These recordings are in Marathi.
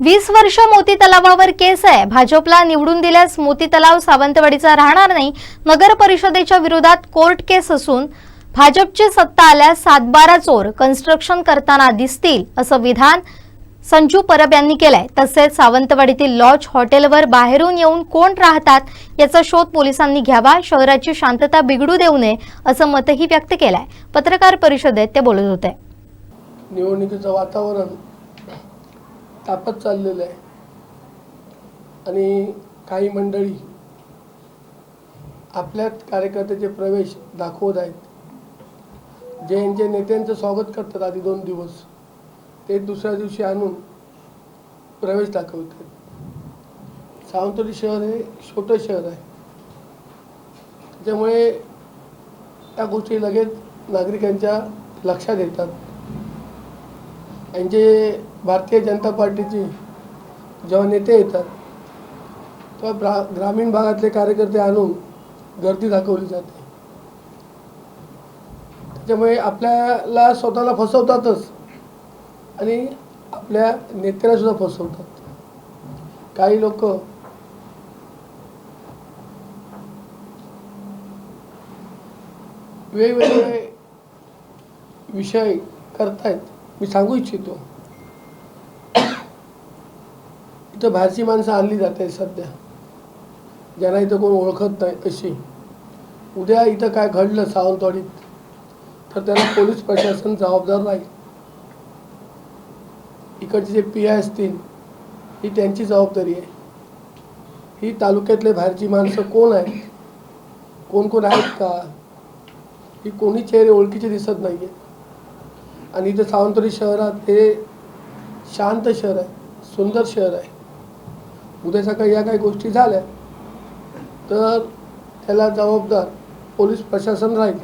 वीस वर्ष मोती तलावावर केस आहे. भाजपला निवडून दिल्यास मोती तलाव सावंतवाडीचा राहणार नाही. नगर परिषदेच्या विरोधात कोर्ट केस असून भाजपची सत्ता आल्यास सातबारा चोर कन्स्ट्रक्शन करताना दिसतील असं विधान संजू परब यांनी केलंय. तसेच सावंतवाडीतील लॉज हॉटेलवर बाहेरून येऊन कोण राहतात याचा शोध पोलिसांनी घ्यावा शहराची शांतता बिघडू देऊ नये असं मतही व्यक्त केलंय. पत्रकार परिषदेत ते बोलत होते. निवडणुकीचं वातावरण तापत चाललेलं आहे. आणि काही मंडळी आपल्यात कार्यकर्त्याचे प्रवेश दाखवत आहेत. जे यांचे नेत्यांचं स्वागत करतात आधी दोन दिवस ते दुसऱ्या दिवशी आणून प्रवेश दाखवतात सावंतवाडी शहर हे छोटं शहर आहे. त्याच्यामुळे त्या गोष्टी लगेच नागरिकांच्या लक्षात येतात. यांचे भारतीय जनता पार्टीचे जेव्हा नेते येतात तेव्हा ग्रामीण भागातले कार्यकर्ते आणून गर्दी दाखवली जाते. त्याच्यामुळे आपल्याला स्वतःला फसवतातच आणि आपल्या नेत्याला सुद्धा फसवतात. काही लोक वेगवेगळे विषय करतायत. मी सांगू इच्छितो. इथं बाहेरची माणसं आणली जात आहेत सध्या. ज्यांना इथं कोण ओळखत नाही अशी उद्या इथं काय घडलं सावंतवाडीत तर त्याला पोलीस प्रशासन जबाबदार राहील इकडचे जे पी आय असतील ही त्यांची जबाबदारी आहे. ही तालुक्यातले बाहेरची माणसं कोण आहेत? कोण कोण आहेत का? ही कोणी चेहरे ओळखीचे दिसत नाही आहेत आणि इथं सावंतवाडी शहरात हे शांत शहर आहे सुंदर शहर आहे. उद्या सकाळी या काही गोष्टी झाल्या तर त्याला जबाबदार पोलीस प्रशासन राहील.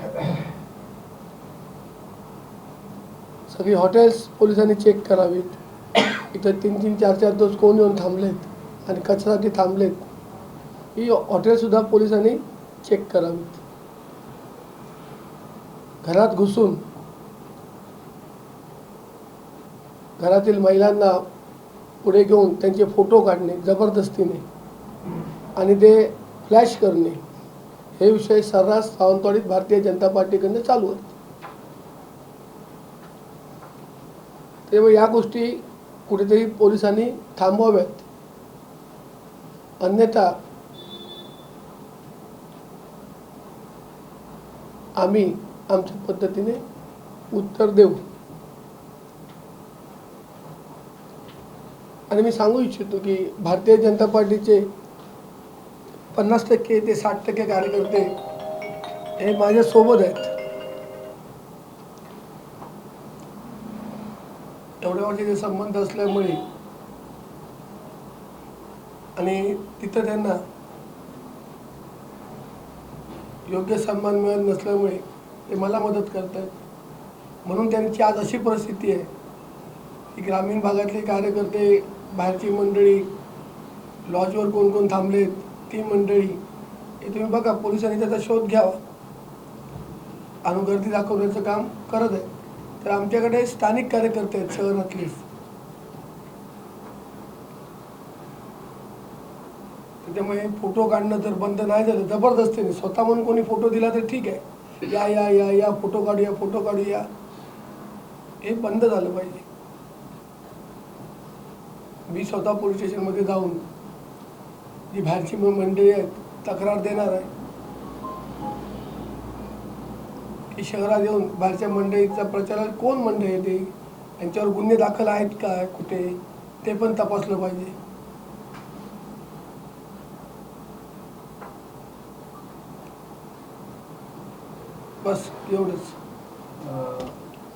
सगळी हॉटेल्स पोलिसांनी चेक करावीत. इथं तीन तीन चार चार दिवस कोण येऊन थांबलेत आणि कचरासाठी थांबलेत ही हॉटेलसुद्धा पोलिसांनी चेक करावीत. घरात घुसून घरातील महिलांना पुढे घेऊन त्यांचे फोटो काढणे जबरदस्तीने आणि ते फ्लॅश करणे हे विषय सर्रास सावंतवाडीत भारतीय जनता पार्टीकडनं चालू होते. त्यामुळे या गोष्टी कुठेतरी पोलिसांनी थांबवाव्यात. अन्यथा आम्ही आमच्या पद्धतीने उत्तर देऊ. आणि मी सांगू इच्छितो की भारतीय जनता पार्टीचे पन्नास टक्के ते साठ टक्के कार्यकर्ते हे माझ्यासोबत आहेत. एवढ्या वर्षाचे संबंध असल्यामुळे आणि तिथं त्यांना योग्य सन्मान मिळत नसल्यामुळे ते मला मदत करतात म्हणून त्यांची आज अशी परिस्थिती आहे की ग्रामीण भागातले कार्यकर्ते बाहेरची मंडळी लॉजवर कोण कोण थांबलेत ती मंडळी. हे तुम्ही बघा पोलिसांनी त्याचा शोध घ्यावा. आणि गर्दी दाखवण्याचं काम करत आहे. तर आमच्याकडे स्थानिक कार्यकर्ते आहेत शहरातले त्याच्यामुळे फोटो काढणं जर बंद नाही झालं जबरदस्तीने. स्वतः म्हणून कोणी फोटो दिला तर ठीक आहे. या या या या फोटो काढूया फोटो काढूया. हे बंद झालं पाहिजे. मी स्वतः पोलीस स्टेशनमध्ये जाऊन जी बाहेरची मंडळी आहेत तक्रार देणार आहे. की शहरात येऊन बाहेरच्या मंडळीचा प्रचार कोण मंडळी आहे ते? यांच्यावर गुन्हे दाखल आहेत का? कुठे? ते पण तपासलं पाहिजे. बस एवढंच.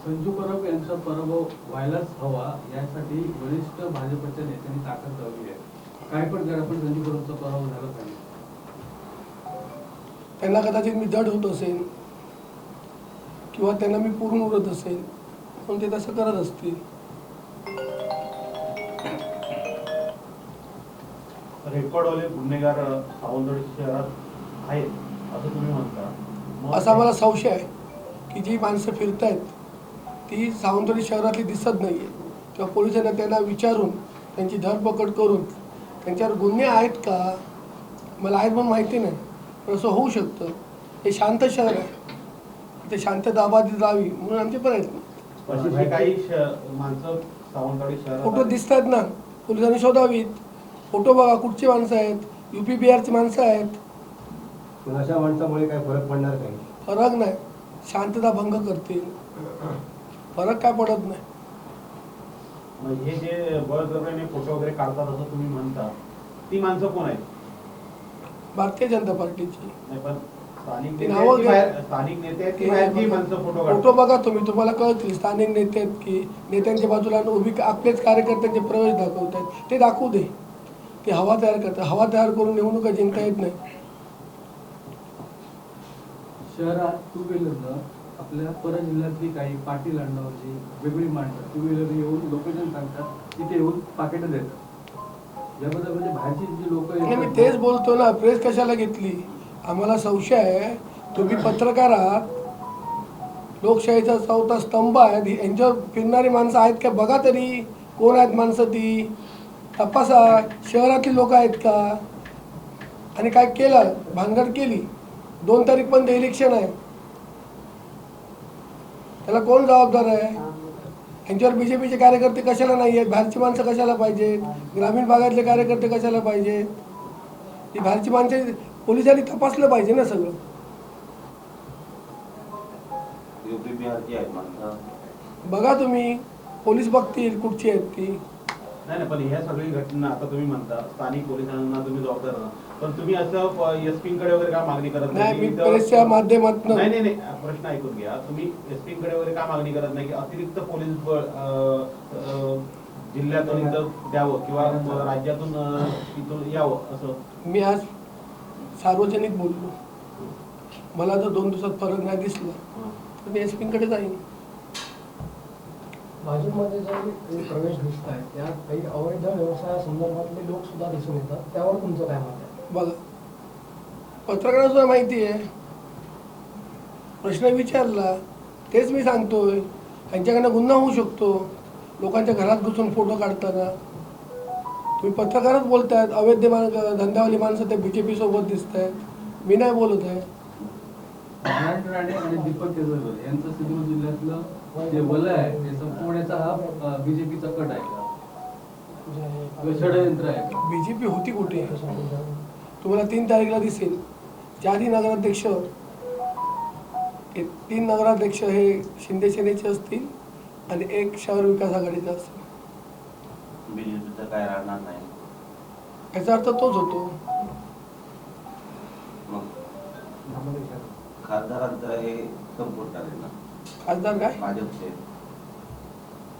संजू परब यांचा पराभव व्हायलाच हवा यासाठी वरिष्ठ भाजपच्या नेत्यांनी ताकद लावली आहे. काय पण करा पण संजू परबचा पराभव झाला पाहिजे. त्यांना कदाचित मी जड होत असेल किंवा त्यांना मी पूर्ण उडत असेल म्हणून ते तसं करत असतील. रेकॉर्डवाले गुन्हेगार सावंतवाडी शहरात आहेत असं तुम्ही म्हणता. मग असा मला संशय आहे की जी माणसं फिरतायत ती सावंतवाडी शहरातली दिसत नाही आहे किंवा पोलिसांना त्यांना विचारून त्यांची धरपकड करून त्यांच्यावर गुन्हे आहेत का? मला आहेत म्हणून माहिती नाही. पण असं होऊ शकतं. हे शांत शहर आहे. इथे शांतता अबाधित राहावी म्हणून आमचे प्रयत्न. काही माणसं सावंतवाडी फोटो आहेत. दिसत आहेत ना. पोलिसांनी शोधावीत. फोटो बघा कुठची माणसं आहेत? युपी बिहारची माणसं आहेत. पण अशा माणसामुळे काय फरक पडणार काही फरक नाही. शांतता भंग करतील. फरक काय पडत नाही. हे जे बळजबरीने फोटो वगैरे काढतात असं तुम्ही म्हणता ती माणसं कोण आहेत? भारतीय जनता पार्टीची. नाही पण स्थानिक ती नेते नावं आहेत की घ्या. बाहेर- स्थानिक नेते आहेत की बाहेरची माणसं फोटो फोटो काढतात बघा तुम्ही तुम्हाला कळतील. स्थानिक नेते आहेत की नेत्यांच्या बाजूला उभी आपलेच कार्यकर्त्यांचे प्रवेश दाखवत आहेत. ते दाखवू दे. ते हवा तयार करतात. हवा तयार करून निवडणुका जिंकता येत नाही. शहरात टू व्हीलरनं आपल्या परत जिल्ह्यातली काही पाटील अण्णावरची वेगळी माणसं टू व्हीलर येऊन लोकेशन सांगतात तिथे येऊन पाकिटं देतात. याबद्दल म्हणजे बाहेरची जी लोक मी तेच बोलतो ना प्रेस कशाला घेतली? आम्हाला संशय आहे तुम्ही पत्रकार आहात लोकशाहीचा चौथा स्तंभ आहे यांच्यावर फिरणारी माणसं आहेत का? बघा तरी कोण आहेत माणसं ती? तपासा शहरातली लोक आहेत का? आणि काय केलं? भानगड केली. दोन तारीख पण इलेक्शन आहे. त्याला कोण जबाबदार आहे? यांच्यावर बी जे पीचे कार्यकर्ते कशाला नाही आहेत बाहेरची माणसं कशाला पाहिजेत? ग्रामीण भागातले कार्यकर्ते कशाला पाहिजेत? ही बाहेरची माणसं पोलिसांनी तपासलं पाहिजे ना सगळं. बघा तुम्ही पोलीस बघतील कुठची आहेत ती. नाही नाही पण ह्या सगळी घटना आता तुम्ही म्हणता स्थानिक पोलिसांना तुम्ही जबाबदार. पण तुम्ही असं एसपी कडे वगैरे का मागणी करत नाही? मी इथं- प्रेसच्या माध्यमातून नाही नाही नाही प्रश्न ऐकून घ्या. तुम्ही एसपी कडे वगैरे का मागणी करत नाही की अतिरिक्त पोलीस बळ जिल्ह्यातून इथं द्यावं किंवा राज्यातून इथून यावं असं? मी आज सार्वजनिक बोललो. मला जर दोन दिवसात फरक नाही दिसला तर मी एस पीकडे जाईन. भाजपमध्ये जे काही प्रवेश दिसत आहेत त्यात काही अवैध व्यवसायासंदर्भातले लोक सुद्धा दिसून येतात. त्यावर तुमचं काय मत आहे? बघा पत्रकारांना सुद्धा माहिती आहे. प्रश्न विचारला तेच मी सांगतोय. यांच्याकडनं गुन्हा होऊ शकतो. लोकांच्या घरात घुसून फोटो काढताना. तुम्ही पत्रकारच बोलतायत अवैध मान धंद्यावाली माणसं ते बी जे पी सोबत दिसत आहेत मी नाही बोलत आहे. जे वलय आहे ते संपवण्याचा हा बीजेपीचा कट आहे. षडयंत्र आहे. का बी जे पी होती कुठे? तुम्हाला तीन तारीखला दिसेल. चारही नगराध्यक्ष तीन नगराध्यक्ष हे शिंदे सेनेचे असतील आणि एक शहर विकास आघाडीचा असेल बीजेपीचं काय राहणार नाही. याचा अर्थ तोच होतो. मग? खासदारांचं हे संपुष्ट आले ना. खासदार काय? भाजपचे.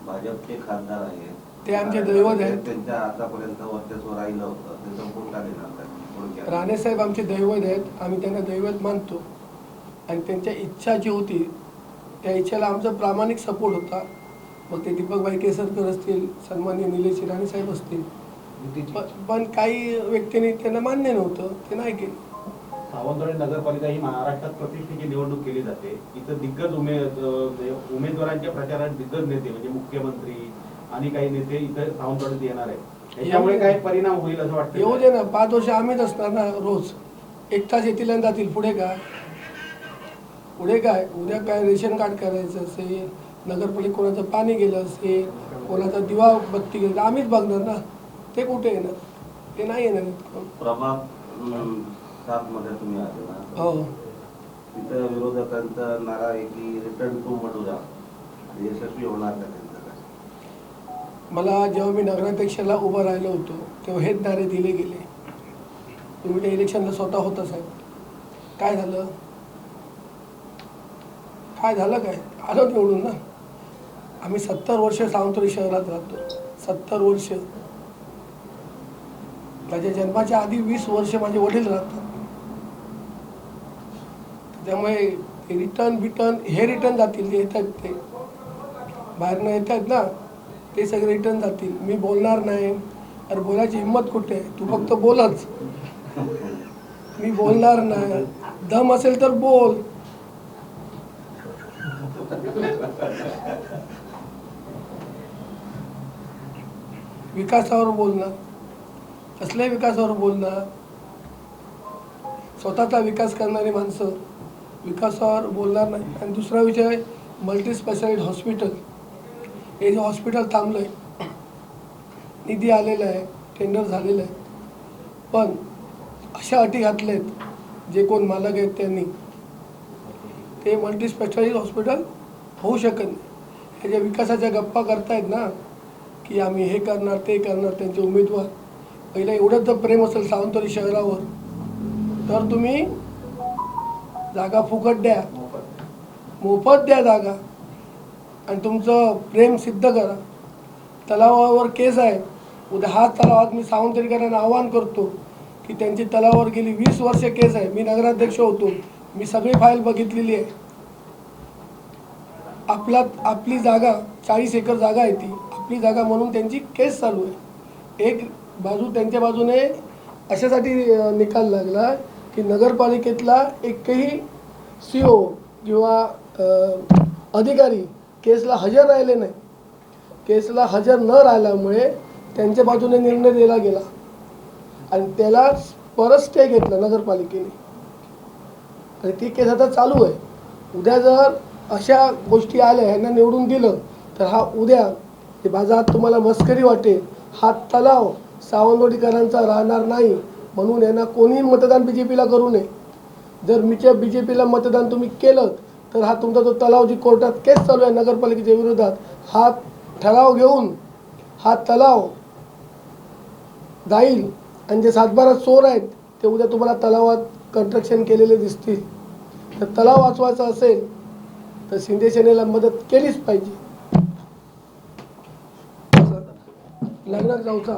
भाजपचे खासदार आहेत. ते आमचे दैवत आहेत. त्यांच्या आतापर्यंत वर्चस्व राहिलं होतं. ते संपुष्ट आले ना आता थोडक्यात. राणेसाहेब आमचे दैवत आहेत. आम्ही त्यांना दैवत मानतो. आणि त्यांच्या इच्छा जी होती त्या इच्छेला आमचा प्रामाणिक सपोर्ट होता. मग ते दीपकभाई केसरकर असतील सन्मान्य निलेश राणेसाहेब असतील. पण- पण काही व्यक्तींनी त्यांना मान्य नव्हतं. ते नाही केलं. सावंतवाडी नगरपालिका ही महाराष्ट्रात प्रतिष्ठेची निवडणूक केली जाते. इथं दिग्गज उमेद उमेदवारांच्या प्रचारात दिग्गज नेते म्हणजे मुख्यमंत्री आणि काही नेते इथं सावंतवाडीत येणार आहेत. त्याच्यामुळे काय परिणाम होईल असं वाटतं येऊ दे ना. पाच वर्ष आम्हीच असणार ना रोज. एक तास येतील आणि जातील. पुढे काय? पुढे काय? उद्या काय रेशन कार्ड करायचं असेल नगरपालिका कोणाचं पाणी गेलं असेल कोणाचा दिवा बत्ती गेलं आम्हीच बघणार ना. ते कुठे येणार? ते नाही येणार. प्रभाग तुम्ही आले ना? हो. तिथं विरोधकांचा नारा आहे की रिटर्न टू मडुरा. यशस्वी होणार का त्यांचं काय? मला जेव्हा मी नगराध्यक्षाला उभं राहिलो होतो तेव्हा हेच नारे दिले गेले. तुम्ही त्या इलेक्शनला स्वतः होता साहेब. काय झालं? काय झालं काय? आलो निवडून ना? आम्ही सत्तर वर्ष सावंतवाडी शहरात राहतो. सत्तर वर्ष. माझ्या जन्माच्या आधी वीस वर्ष माझे वडील राहतात. त्यामुळे रिटर्न बिटर्न हे रिटर्न जातील जे येतात ते. बाहेरनं येत आहेत ना ते सगळे रिटर्न जातील. मी बोलणार नाही. अरे बोलायची हिंमत कुठे आहे? तू फक्त बोलच. मी बोलणार नाही. दम असेल तर बोल. विकासावर बोलणार कसल्या विकासावर बोलणार स्वतःचा विकास करणारी माणसं. विकासावर बोलणार नाही. आणि दुसरा विषय मल्टी स्पेशालिटी हॉस्पिटल हे जे हॉस्पिटल थांबलं आहे निधी आलेला आहे टेंडर झालेलं आहे. पण अशा अटी घातल्या आहेत जे कोण मालक आहेत त्यांनी. ते मल्टी स्पेशालिटी हॉस्पिटल होऊ शकत नाही. हे ज्या विकासाच्या गप्पा करतायत ना की आम्ही हे करणार ते करणार त्यांचे उमेदवार. पहिलं एवढंच जर प्रेम असेल सावंतवाडी शहरावर. तर तुम्ही जागा फुकट द्या. मोफत द्या जागा. आणि तुमचं प्रेम सिद्ध करा. तलावावर केस आहे उद्या हाच तलावात मी सावंतरीकरांना आवाहन करतो की त्यांची तलावावर गेली वीस वर्ष केस आहे मी नगराध्यक्ष होतो. मी सगळी फाईल बघितलेली आहे. आपला आपली जागा चाळीस एकर जागा आहे ती. आपली जागा म्हणून त्यांची केस चालू आहे. एक बाजू त्यांच्या बाजूने अशासाठी निकाल लागला की नगरपालिकेतला एकही सी ओ किंवा अधिकारी केसला हजर राहिले नाही. केसला हजर न राहिल्यामुळे त्यांच्या बाजूने निर्णय दिला गेला. आणि त्याला परत स्टे घेतला नगरपालिकेने. आणि ती केस आता चालू आहे. उद्या जर अशा गोष्टी आल्या ह्यांना निवडून दिलं तर हा उद्या हे तुम्हाला मस्करी वाटेल. हा तलाव सावंतवाडीकरांचा राहणार नाही. म्हणून यांना कोणीही मतदान बी जे पीला करू नये. जर मीच्या बी जे पीला मतदान तुम्ही केलं तर हा तुमचा जो तलाव जी कोर्टात केस चालू आहे नगरपालिकेच्या विरोधात हा ठराव घेऊन हा तलाव जाईल आणि जे सातबारा चोर आहेत ते उद्या तुम्हाला तलावात कन्स्ट्रक्शन केलेले दिसतील. तर तलाव वाचवायचा असेल तर शिंदे सेनेला मदत केलीच पाहिजे. लग्नात जाऊचा